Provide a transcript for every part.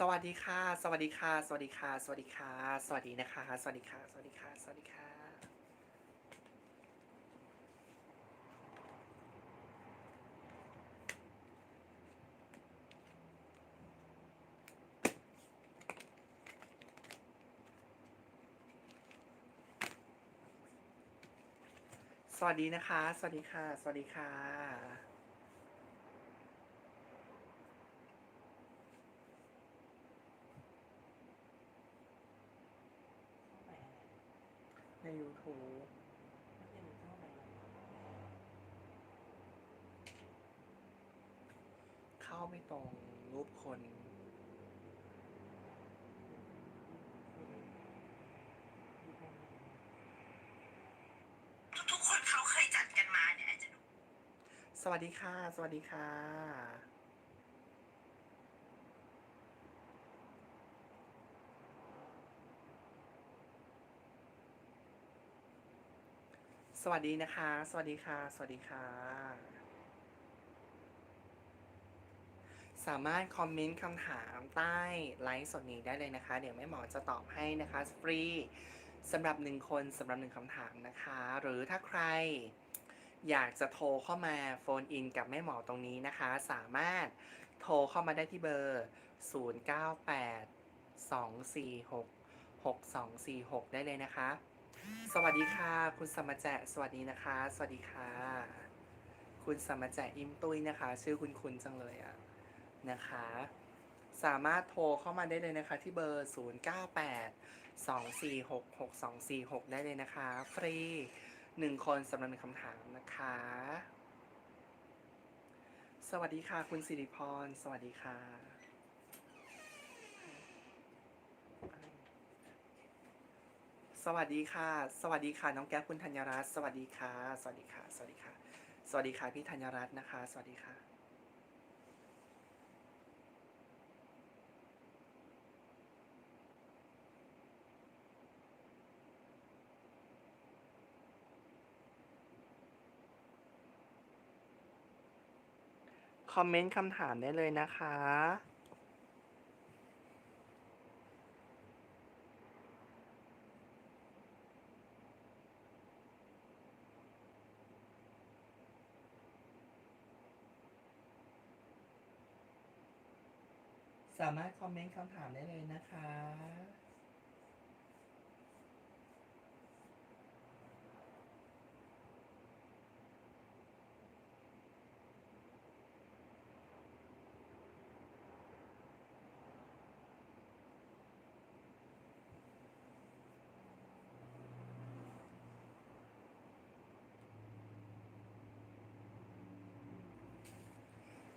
สวัสดีค่ะ สวัสดีค่ะ สวัสดีค่ะ สวัสดีค่ะ สวัสดีนะคะ สวัสดีค่ะ สวัสดีค่ะ สวัสดีค่ะ สวัสดีนะคะ สวัสดีค่ะ สวัสดีค่ะ ใน YouTube เข้าไปตรงรูปคนทุกๆคนเขาเคยจัดกันมาเนี่ยอาจจะดู สวัสดีค่ะ สวัสดีค่ะ สวัสดีนะคะ สวัสดีค่ะ สวัสดีค่ะ สามารถคอมเมนต์คำถามใต้ไลฟ์สดนี้ได้เลยนะคะ เดี๋ยวแม่หมอจะตอบให้นะคะฟรีสำหรับหนึ่งคนสำหรับหนึ่งคำถามนะคะ หรือถ้าใครอยากจะโทรเข้ามาโฟนอินกับแม่หมอตรงนี้นะคะ สามารถโทรเข้ามาได้ที่เบอร์ 098 246 6246 ได้เลยนะคะ สวัสดีค่ะ คุณสมแจะสวัสดีนะคะ สวัสดีค่ะ คุณสมแจะอิมตุยนะคะ ชื่อคุณคุณจังเลยอะนะคะ สามารถโทรเข้ามาได้เลยนะคะ ที่เบอร์ 098 246 6246 ได้เลยนะคะ ฟรีหนึ่งคนสำหรับหนึ่งคำถามนะคะ สวัสดีค่ะ คุณสิริพร สวัสดีค่ะ สวัสดีค่ะ สวัสดีค่ะ น้องแก้วคุณธัญรัตน์สวัสดีค่ะ สวัสดีค่ะ สวัสดีค่ะ สวัสดีค่ะ พี่ธัญรัตน์นะคะ สวัสดีค่ะ คอมเมนต์คำถามได้เลยนะคะ สามารถคอมเมนต์คำถามได้เลยนะคะ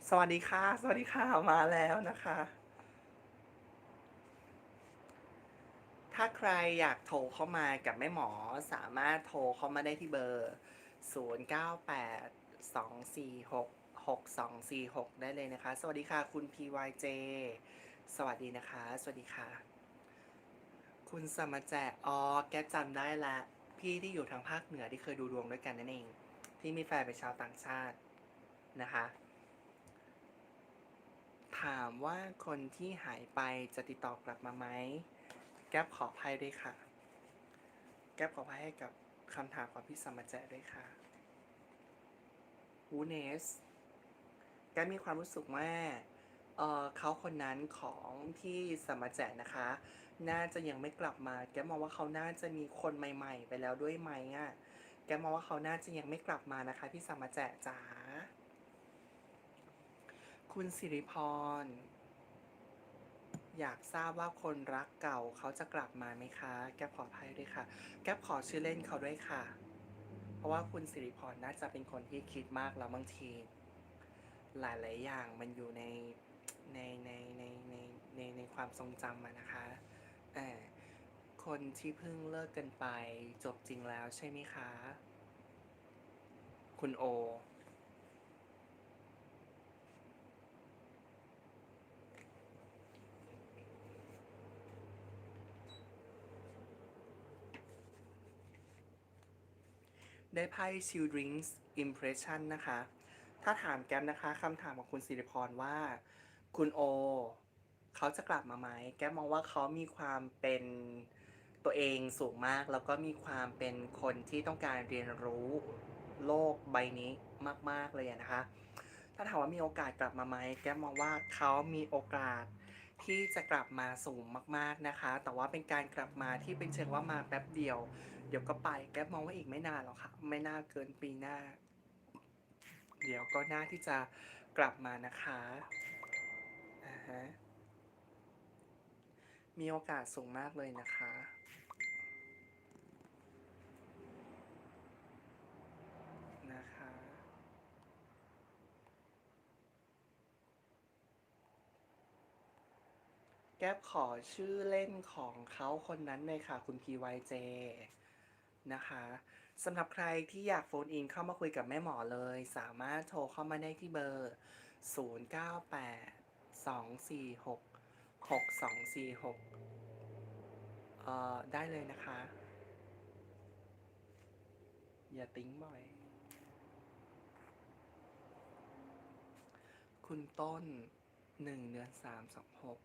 สวัสดีค่ะ สวัสดีค่ะ มาแล้วนะคะ ถ้าใครอยากโทรเข้ามากับแม่หมอสามารถโทรเข้ามาได้ที่เบอร์ 098 246 6246 ได้เลยนะคะ สวัสดีค่ะคุณ PYJ สวัสดีนะคะ สวัสดีค่ะ คุณสมแจอ๋อแกจำได้ละ พี่ที่อยู่ทางภาคเหนือที่เคยดูดวงด้วยกันนั่นเอง ที่มีแฟนเป็นชาวต่างชาตินะคะ ถามว่าคนที่หายไปจะติดต่อกลับมาไหม แก๊ปขออภัยด้วยค่ะ แก๊ปขออภัยให้กับคำถามของพี่สมมาแจด้วยค่ะวูเนส แก๊ปมีความรู้สึกว่าเออเขาคนนั้นของที่สมมาแจนะคะ น่าจะยังไม่กลับมา แก๊ปมองว่าเขาน่าจะมีคนใหม่ ๆ ไปแล้วด้วยไหมอะ แก๊ปมองว่าเขาน่าจะยังไม่กลับมานะคะ พี่สมมาแจจ๋าคุณสิริพร อยากทราบว่าคนรักเก่าเขาจะกลับมาไหมคะ แก๊ปขออภัยด้วยค่ะ แก๊ปขอชื่อเล่นเขาด้วยค่ะ เพราะว่าคุณสิริพรน่าจะเป็นคนที่คิดมากแล้วบางที หลาย ๆ อย่างมันอยู่ในในในในในในในความทรงจำนะคะเออคนที่เพิ่งเลิกกันไปจบจริงแล้วใช่ไหมคะ คุณโอ ได้ไพ่ Children's Impression นะคะ ถ้าถามแกมนะคะคำถามของคุณสิริพรว่า คุณโอ เขาจะกลับมาไหม แกมองว่าเขามีความเป็นตัวเองสูงมาก แล้วก็มีความเป็นคนที่ต้องการเรียนรู้โลกใบนี้มาก ๆ เลยนะคะ ถ้าถามว่ามีโอกาสกลับมาไหม แกมองว่าเขามีโอกาสที่จะกลับมาสูงมาก ๆนะคะ แต่ว่าเป็นการกลับมาที่เป็นเชิงว่ามาแป๊บเดียว เดี๋ยวก็ไป แกมองว่าอีกไม่นานหรอกค่ะ ไม่น่าเกินปีหน้า เดี๋ยวก็น่าที่จะกลับมานะคะอ่าฮะมีโอกาสสูงมากเลยนะคะนะคะแก๊ปขอชื่อเล่นของเขาคนนั้นเลยค่ะ คุณ PYJ นะคะสำหรับใครที่อยากโฟนอินเข้ามาคุยกับแม่หมอเลย สามารถโทรเข้ามาได้ที่เบอร์ 098 246 6246 เอ่อ ได้เลยนะคะ อย่าติ้งบ่อย คุณต้น 1 เดือน 3 2 6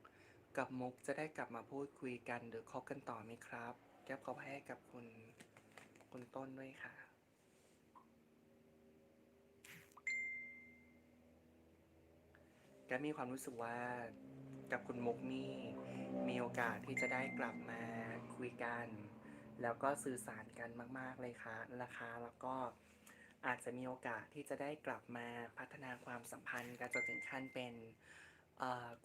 กับมุกจะได้กลับมาพูดคุยกันหรือคบกันต่อไหมครับ แก๊ปขอให้กับคุณ คุณต้นด้วยค่ะ แกมีความรู้สึกว่ากับคุณมุกนี่ มีโอกาสที่จะได้กลับมาคุยกัน แล้วก็สื่อสารกันมาก ๆ เลยค่ะนะคะแล้วก็อาจจะมีโอกาสที่จะได้กลับมาพัฒนาความสัมพันธ์กันจนถึงขั้นเป็น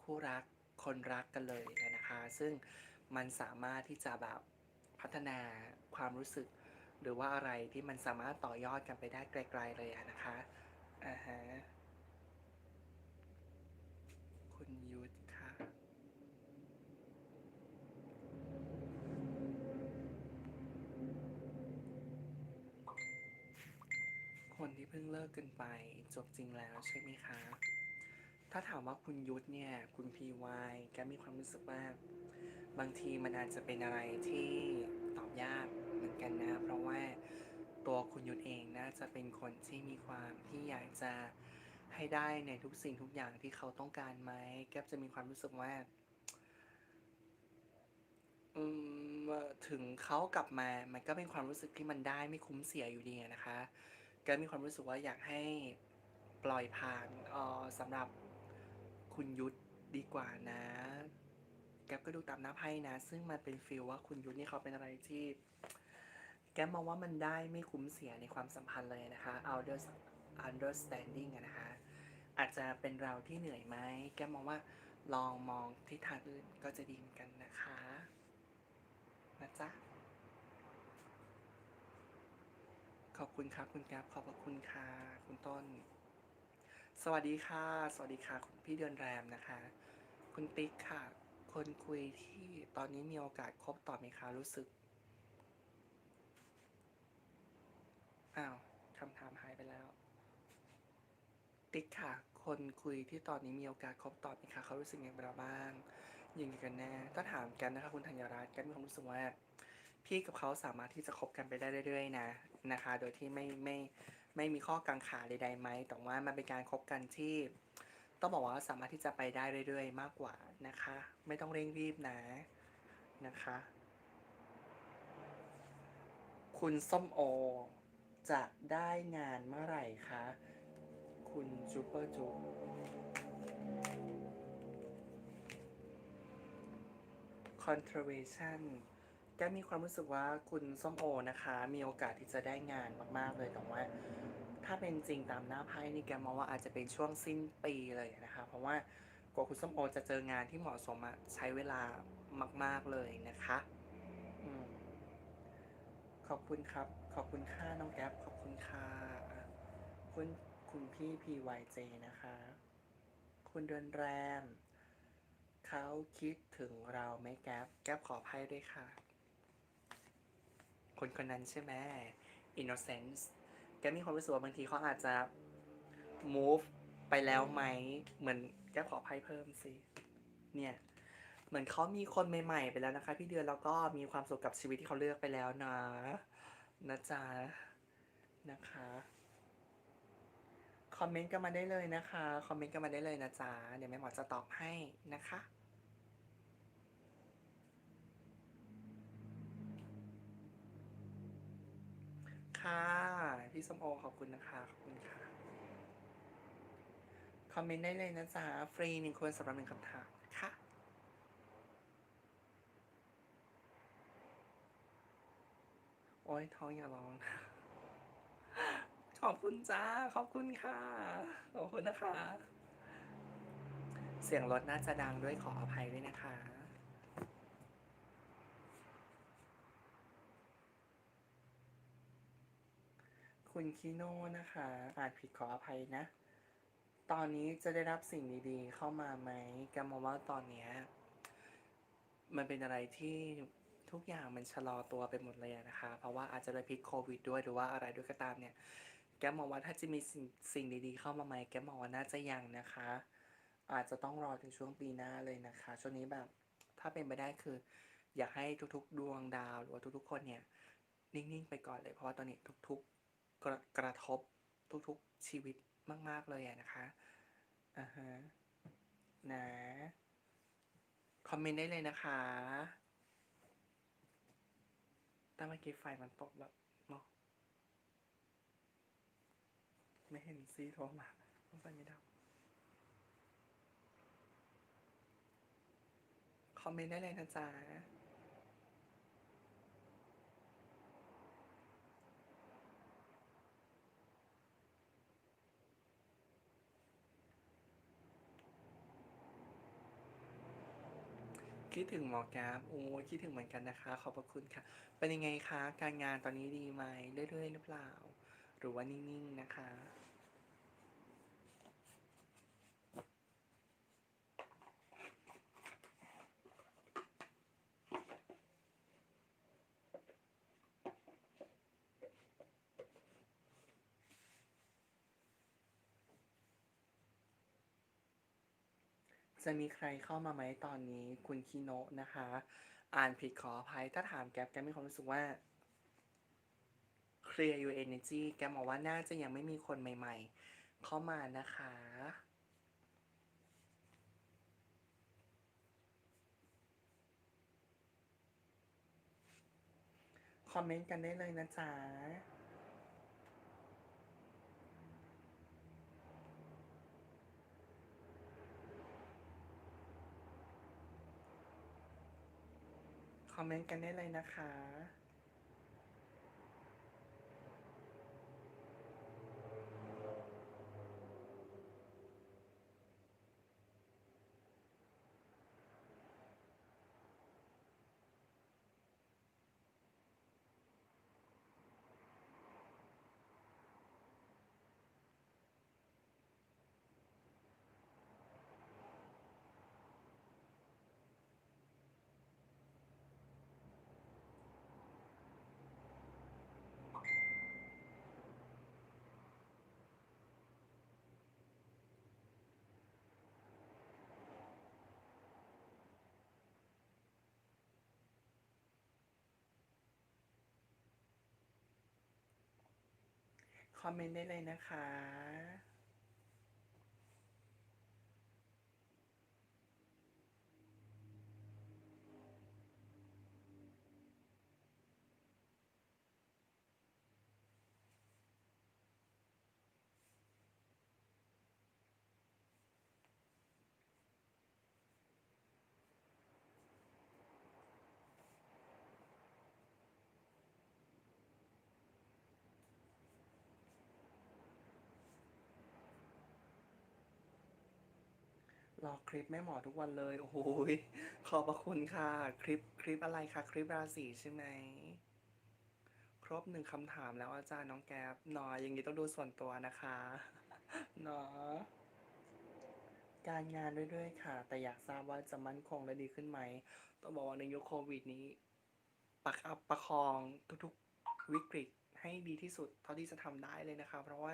คู่รักคนรักกันเลยนะคะ ซึ่งมันสามารถที่จะแบบพัฒนาความรู้สึก หรือว่าอะไรที่มันสามารถต่อยอดกันไปได้ไกล ๆ เลยอะนะคะอ่าฮะคุณยุทธค่ะคนที่เพิ่งเลิกกันไปจบจริงแล้วใช่ไหมคะ ถ้าถามว่าคุณยุทธเนี่ย คุณพีวายแกมีความรู้สึกว่า บางทีมันอาจจะเป็นอะไรที่ กันนะ เพราะว่าตัวคุณยุทธเองน่าจะเป็นคนที่มีความที่อยากจะให้ได้ในทุกสิ่งทุกอย่างที่เขาต้องการไหมแก๊ปจะมีความรู้สึกว่าอืมถึงเขากลับมา มันก็เป็นความรู้สึกที่มันได้ไม่คุ้มเสียอยู่ดีนะคะ แก๊ปมีความรู้สึกว่าอยากให้ปล่อยผ่านออสำหรับคุณยุทธดีกว่านะ แก๊ปก็ดูตามหน้าไพ่นะ ซึ่งมันเป็นฟีลว่าคุณยุทธนี่เขาเป็นอะไรที่ แกมองว่ามันได้ไม่คุ้มเสียในความสัมพันธ์เลยนะคะ under understanding นะคะ อาจจะเป็นเราที่เหนื่อยไหม แกมองว่าลองมองทิศทางอื่นก็จะดีเหมือนกันนะคะนะจ๊ะ ขอบคุณครับคุณแกขอบพระคุณค่ะ คุณต้น สวัสดีค่ะ สวัสดีค่ะ คุณพี่เดือนแรมนะคะ คุณติ๊กค่ะ คนคุยที่ตอนนี้มีโอกาสคบต่อไหมคะรู้สึก อ้าวคำถามหายไปแล้ว ติ๊กค่ะ คนคุยที่ตอนนี้มีโอกาสคบต่อไหมคะเขารู้สึกยังไงบ้างยังไงกันแน่ถ้าถามกันนะคะคุณธัญรัตน์กันมีความรู้สึกว่าพี่กับเขาสามารถที่จะคบกันไปได้เรื่อยๆนะนะคะ โดยที่ไม่ไม่ไม่มีข้อกังขาใดๆไหมแต่ว่ามันเป็นการคบกันที่ ต้องบอกว่าสามารถที่จะไปได้เรื่อยๆ มากกว่านะคะ ไม่ต้องเร่งรีบนะนะคะ คุณส้มโอ จะได้งานเมื่อไหร่คะ คุณจูเปอร์จู conservation แกมีความรู้สึกว่าคุณส้มโอนะคะ มีโอกาสที่จะได้งานมากๆเลยแต่ว่า ถ้าเป็นจริงตามหน้าไพ่นี่แกมองว่าอาจจะเป็นช่วงสิ้นปีเลยนะคะ เพราะว่ากว่าคุณส้มโอจะเจองานที่เหมาะสมอะใช้เวลามาก ๆเลยนะคะอขอบคุณครับ ขอบคุณค่าน้องแก๊ปขอบคุณค่ะคุณคุณพี่ PYJ นะคะ คุณเดือนแรมเขาคิดถึงเราไหมแก๊ปแก๊ปขออภัยด้วยค่ะ คนคนนั้นใช่ไหม innocence แกมีความรู้สึกว่าบางทีเขาอาจจะ move ไปแล้วไหม เหมือนแกขออภัยเพิ่มสิ เนี่ย เหมือนเขามีคนใหม่ ๆ ไปแล้วนะคะ พี่เดือนแล้วก็มีความสุขกับชีวิตที่เขาเลือกไปแล้วนะ นะจ๊ะนะคะ คอมเมนต์กันมาได้เลยนะคะ คอมเมนต์กันมาได้เลยนะจ๊ะเดี๋ยวแม่หมอจะตอบให้นะคะค่ะพี่สมโอขอบคุณนะคะ ขอบคุณค่ะ คอมเมนต์ได้เลยนะจ๊ะ ฟรีหนึ่งคนสำหรับหนึ่งคำถาม อ้ยท้องอย่าร้องนะขอบคุณจ้า ขอบคุณค่ะ ขอบคุณนะคะ เสียงรถน่าจะดังด้วยขออภัยด้วยนะคะ คุณคิโน่นะคะอานผิดขออภัยนะ ตอนนี้จะได้รับสิ่งดีๆ เข้ามาไหมแกมองว่าตอนเนี้ย มันเป็นอะไรที่ ทุกอย่างมันชะลอตัวไปหมดเลยนะคะ เพราะว่าอาจจะด้วยพิษโควิดด้วยหรือว่าอะไรด้วยก็ตามเนี่ย แกมองว่าถ้าจะมีสิ่งสิ่งดีๆเข้ามาไหมแกมองว่าน่าจะยังนะคะ อาจจะต้องรอถึงช่วงปีหน้าเลยนะคะ ช่วงนี้แบบถ้าเป็นไปได้คือ อยากให้ทุกๆ ดวงดาวหรือว่าทุกๆ คนเนี่ยนิ่งๆไปก่อนเลยเพราะว่าตอนนี้ทุกๆกระกระทบทุกๆชีวิตมากๆเลยนะคะอ่าฮะนะคอมเมนต์ได้เลยนะคะ แต่เมื่อกี้ไฟมันตกแล้วเนาะไม่เห็นซีโทรมาต้องไปไม่ได้คอมเมนต์ได้เลยนะจ๊ะ คิดถึงหมอแก๊ปโอ้คิดถึงเหมือนกันนะคะ ขอบพระคุณค่ะ เป็นยังไงคะ การงานตอนนี้ดีไหมเรื่อยๆหรือเปล่า หรือว่านิ่งๆนะคะ จะมีใครเข้ามาไหมตอนนี้คุณคิโนะนะคะ อ่านผิดขออภัยถ้าถามแก๊ปแก๊ปมีความรู้สึกว่า clear your energy แก๊ปบอกว่าน่าจะยังไม่มีคนใหม่ ๆ เข้ามานะคะคอมเมนต์กันได้เลยนะจ๊ะ คอมเมนต์กันได้เลยนะคะ คอมเมนต์ได้เลยนะคะ รอคลิปแม่หมอทุกวันเลยโอ้โหยขอบพระคุณค่ะ คลิปคลิปอะไรคะคลิปราศีใช่ไหมครบหนึ่งคำถามแล้วอาจารย์น้องแก๊ปหนออย่างนี้ต้องดูส่วนตัวนะคะเนาะการงานเรื่อยๆค่ะ แต่อยากทราบว่าจะมั่นคงและดีขึ้นไหม ต้องบอกว่าในยุคโควิดนี้ ปักอัพประคองทุกๆวิกฤตให้ดีที่สุด เท่าที่จะทำได้เลยนะคะ เพราะว่า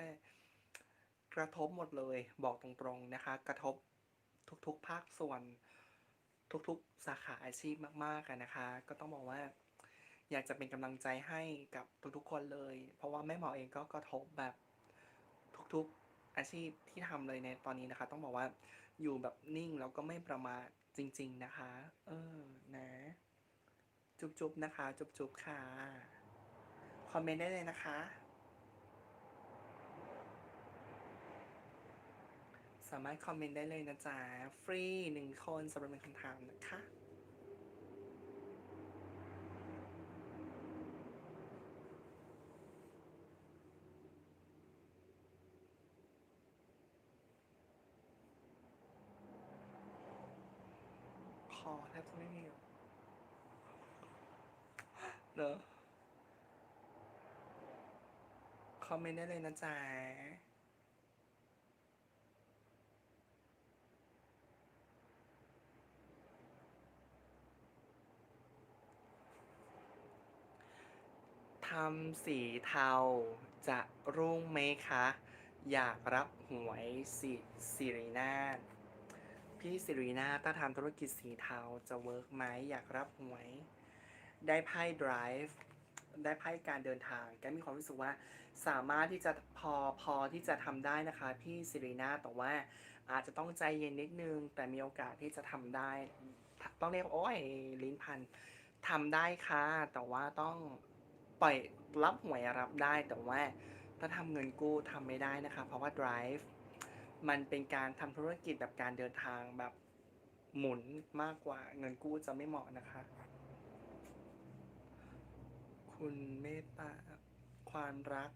กระทบหมดเลย บอกตรงๆนะคะ กระทบ ทุกๆ ภาคส่วนทุกๆ สาขาอาชีพมากๆกันนะคะ ก็ต้องบอกว่า อยากจะเป็นกำลังใจให้กับทุกๆ คนเลย เพราะว่าแม่หมอเองก็กระทบแบบทุกๆอาชีพที่ทำเลยในตอนนี้นะคะ ต้องบอกว่าอยู่แบบนิ่งแล้วก็ไม่ประมาทจริง ๆนะคะ เออนะ จุ๊บๆนะคะ จุ๊บๆค่ะ คอมเมนต์ได้เลยนะคะ สามารถคอมเมนต์ได้เลยนะจ๊ะ ฟรีหนึ่งคนสำหรับหนึ่งคำถามนะคะคอแทบจะไม่มีเนอะคอมเมนต์ได้เลยนะจ๊ะำสีเทาจะรุ่งไหมคะ อยากรับหวยสิสิรินาถพี่สิรินาถ้าทำธุรกิจสีเทาจะเวิร์กไหมอยากรับหวย ได้ไพ่ drive ได้ไพ่การเดินทางแกมีความรู้สึกว่าสามารถที่จะพอพอที่จะทำได้นะคะพี่สิรินาแต่ว่าอาจจะต้องใจเย็นนิดนึง แต่มีโอกาสที่จะทำได้ ต้องเรียกโอ้ยลิ้นพันทำได้ค่ะ แต่ว่าต้อง ปล่อยรับหวยรับได้แต่ว่าถ้าทำเงินกู้ทำไม่ได้นะคะ เพราะว่า drive มันเป็นการทำธุรกิจแบบการเดินทางแบบหมุนมากกว่าเงินกู้จะไม่เหมาะนะคะ คุณเมตตาความรัก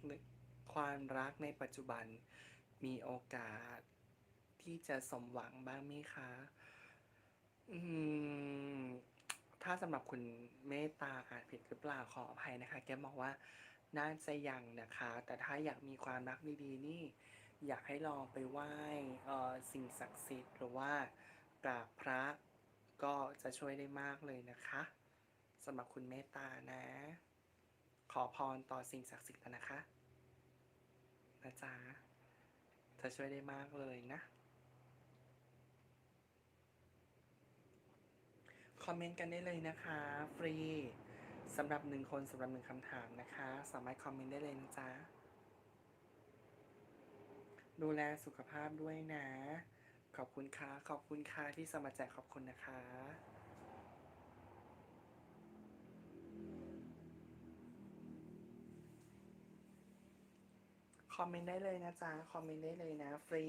ความรักในปัจจุบันมีโอกาสที่จะสมหวังบ้างไหมคะ อืม ถ้าสำหรับคุณเมตตาอ่านผิดหรือเปล่าขออภัยนะคะ แกบอกว่าน่าจะยังนะคะ แต่ถ้าอยากมีความรักดีๆ นี่อยากให้ลองไปไหว้เอ่อสิ่งศักดิ์สิทธิ์หรือว่ากราบพระก็จะช่วยได้มากเลยนะคะสำหรับคุณเมตตานะ ขอพรต่อสิ่งศักดิ์สิทธิ์นะคะนะจ๊ะจะช่วยได้มากเลยนะ คอมเมนต์กันได้เลยนะคะ ฟรีสำหรับหนึ่งคนสำหรับหนึ่งคำถามนะคะ สามารถคอมเมนต์ได้เลยนะจ๊ะดูแลสุขภาพด้วยนะ ขอบคุณค่ะ ขอบคุณค่ะที่สมัครใจขอบคุณนะคะ คอมเมนต์ได้เลยนะจ๊ะ คอมเมนต์ได้เลยนะ ฟรี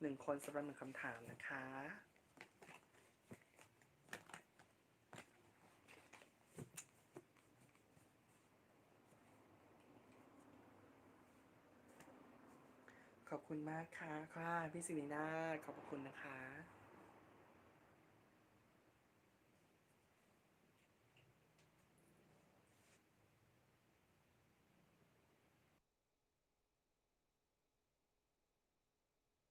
หนึ่งคนสำหรับหนึ่งคำถามนะคะ คุณมากค่ะค่ะพี่สิรินาขอบคุณนะคะ